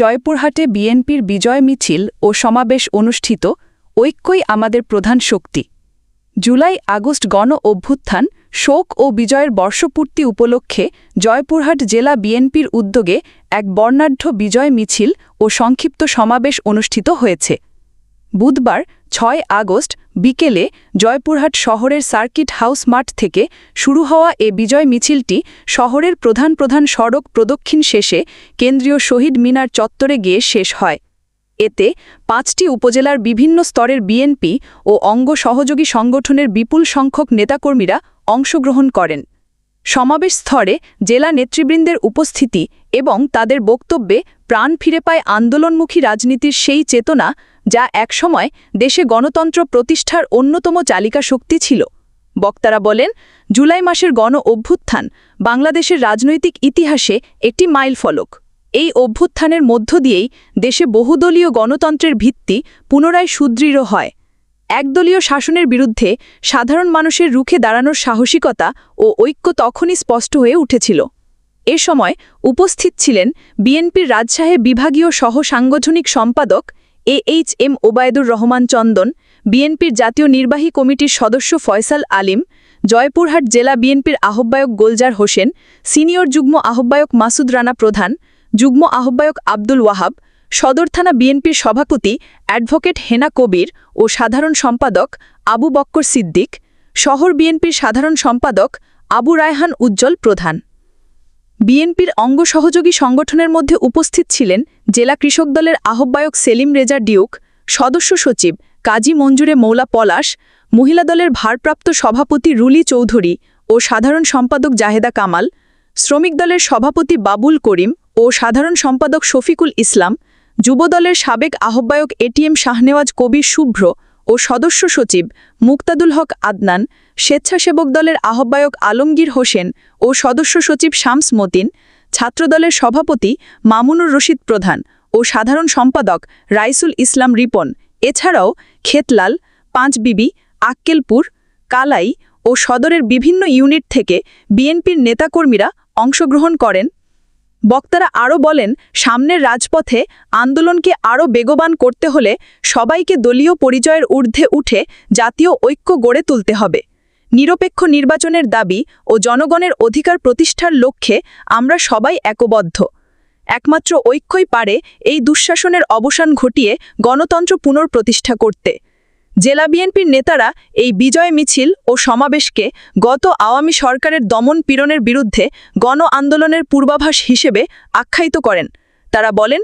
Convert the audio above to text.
জয়পুরহাটে বিএনপির বিজয় মিছিল ও সমাবেশ অনুষ্ঠিত, ঐক্যই আমাদের প্রধান শক্তি। জুলাই আগস্ট গণ অভ্যুত্থান, শোক ও বিজয়ের বর্ষপূর্তি উপলক্ষে জয়পুরহাট জেলা বিএনপির উদ্যোগে এক বর্ণাঢ্য বিজয় মিছিল ও সংক্ষিপ্ত সমাবেশ অনুষ্ঠিত হয়েছে। বুধবার ছয় আগস্ট বিকেলে জয়পুরহাট শহরের সার্কিট হাউস মাঠ থেকে শুরু হওয়া এ বিজয় মিছিলটি শহরের প্রধান প্রধান সড়ক প্রদক্ষিণ শেষে কেন্দ্রীয় শহীদ মিনার চত্বরে গিয়ে শেষ হয়। এতে পাঁচটি উপজেলার বিভিন্ন স্তরের বিএনপি ও অঙ্গ সহযোগী সংগঠনের বিপুল সংখ্যক নেতাকর্মীরা অংশগ্রহণ করেন। সমাবেশ স্তরে জেলা নেতৃবৃন্দের উপস্থিতি এবং তাদের বক্তব্যে প্রাণ ফিরে পায় আন্দোলনমুখী রাজনীতির সেই চেতনা যা একসময় দেশে গণতন্ত্র প্রতিষ্ঠার অন্যতম চালিকা শক্তি ছিল। বক্তারা বলেন, জুলাই মাসের গণ অভ্যুত্থান বাংলাদেশের রাজনৈতিক ইতিহাসে একটি মাইলফলক। এই অভ্যুত্থানের মধ্য দিয়েই দেশে বহুদলীয় গণতন্ত্রের ভিত্তি পুনরায় সুদৃঢ় হয়। একদলীয় শাসনের বিরুদ্ধে সাধারণ মানুষের রুখে দাঁড়ানোর সাহসিকতা ও ঐক্য তখনই স্পষ্ট হয়ে উঠেছিল। এ সময় উপস্থিত ছিলেন বিএনপির রাজশাহী বিভাগীয় সহ সাংগঠনিক সম্পাদক A H M Obaidur Rahman Chandan, বিএনপির জাতীয় নির্বাহী কমিটির সদস্য ফয়সাল আলিম, জয়পুরহাট জেলা বিএনপির আহ্বায়ক গোলজার হোসেন, সিনিয়র যুগ্ম আহ্বায়ক মাসুদ রানা প্রধান, যুগ্ম আহ্বায়ক আব্দুল ওয়াহাব সদর থানা বিএনপির সভাপতি অ্যাডভোকেট হেনা কবির ও সাধারণ সম্পাদক আবু বক্কর সিদ্দিক, শহর বিএনপির সাধারণ সম্পাদক আবু রায়হান উজ্জ্বল প্রধান। বিএনপির অঙ্গ সহযোগী সংগঠনের মধ্যে উপস্থিত ছিলেন জেলা কৃষক দলের আহ্বায়ক সেলিম রেজা ডিউক, সদস্য সচিব কাজী মঞ্জুরে মৌলা পলাশ, মহিলা দলের ভারপ্রাপ্ত সভাপতি রুলি চৌধুরী ও সাধারণ সম্পাদক জাহেদা কামাল, শ্রমিক দলের সভাপতি বাবুল করিম ও সাধারণ সম্পাদক শফিকুল ইসলাম যুবদলের সাবেক আহ্বায়ক এটিএম শাহনেওয়াজ কবির শুভ্র ও সদস্য সচিব মুক্তাদুল হক আদনান, স্বেচ্ছাসেবক দলের আহ্বায়ক আলমগীর হোসেন ও সদস্য সচিব শামস মতিন, ছাত্রদলের সভাপতি মামুনুর রশিদ প্রধান ও সাধারণ সম্পাদক রাইসুল ইসলাম রিপন। এছাড়াও খেতলাল, পাঁচবিবি, আক্কেলপুর, কালাই ও সদরের বিভিন্ন ইউনিট থেকে বিএনপির নেতাকর্মীরা অংশগ্রহণ করেন। বক্তারা আরও বলেন, সামনের রাজপথে আন্দোলনকে আরও বেগবান করতে হলে সবাইকে দলীয় পরিচয়ের ঊর্ধ্বে উঠে জাতীয় ঐক্য গড়ে তুলতে হবে। নিরপেক্ষ নির্বাচনের দাবি ও জনগণের অধিকার প্রতিষ্ঠার লক্ষ্যে আমরা সবাই একবদ্ধ। একমাত্র ঐক্যই পারে এই দুঃশাসনের অবসান ঘটিয়ে গণতন্ত্র পুনর্প্রতিষ্ঠা করতে। জেলা বিএনপির নেতারা এই বিজয় মিছিল ও সমাবেশকে গত আওয়ামী সরকারের দমন পীড়নের বিরুদ্ধে গণ আন্দোলনের পূর্বাভাস হিসেবে আখ্যায়িত করেন। তারা বলেন